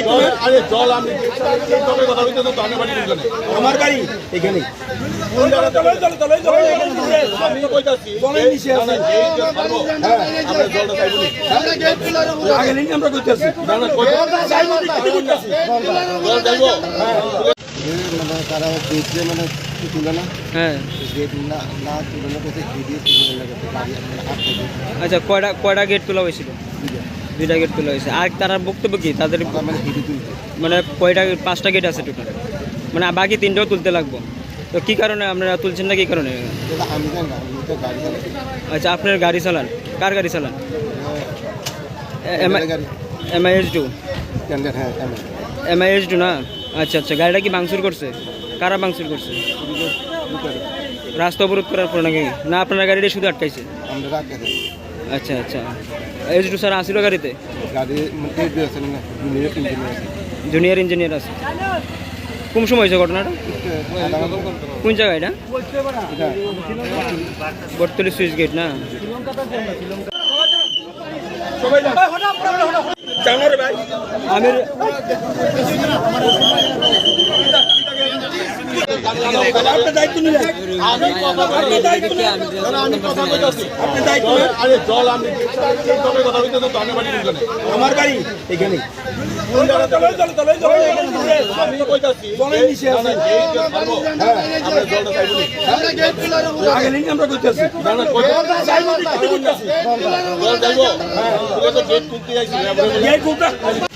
দায়িত্ব আরে জল আমি জলের কথা বলতে তো আমি বাড়ি ঢুকে আমার গাড়ি এখানে আমি কইতাছি জলের নিচে আছে। না, না, এই যে ছাড়বো, আমরা জলটা চাইব নি। না, চাইব মানে তারা গেট মানে তুলে না হ্যাঁ। গেট না না তুলে না কোথায় দিয়ে তুলে মানে আচ্ছা কয়টা কয়টা গেট তোলা হয়েছিল? দুইটা গেট তোলা হয়েছে। আর তারা বক্তব্য কি? তাদের মানে কয়টা পাঁচটা গেট আছে টোটাল মানে বাকি তিনটাও তুলতে লাগবো। তো কি কারণে আপনারা তুলছেন না কি কারণে? আচ্ছা আপনার গাড়ি চালান। কার গাড়ি চালান? টেন্ডারের গাড়ি এমআইএস টু হ্যাঁ এমআইএস টু না? আচ্ছা আচ্ছা গাড়িটা কি ভাঙচুর করছে? কারা ভাঙচুর করছে? রাস্তা অবরোধ করার পর নাকি? না আপনার গাড়িটা শুধু আটকাইছে। আচ্ছা আচ্ছা। এইচ টু স্যার আসিল গাড়িতে? মানে আছে। জুনিয়র ইঞ্জিনিয়ার আছে। জুনিয়র কোন সময় হয়েছে ঘটনাটা? কোন জায়গায় এটা? বটতলি সুইচ গেট না? জানো আমি আপনি দায়িত্ব নিলেন আমি কথা বলি আমি কথা কইতাছি আপনি দায়িত্ব না? আরে জল আমি জলের কথা বলতে তো আমি বাড়ি ঢুকে আমার গাড়ি এখানে আমরা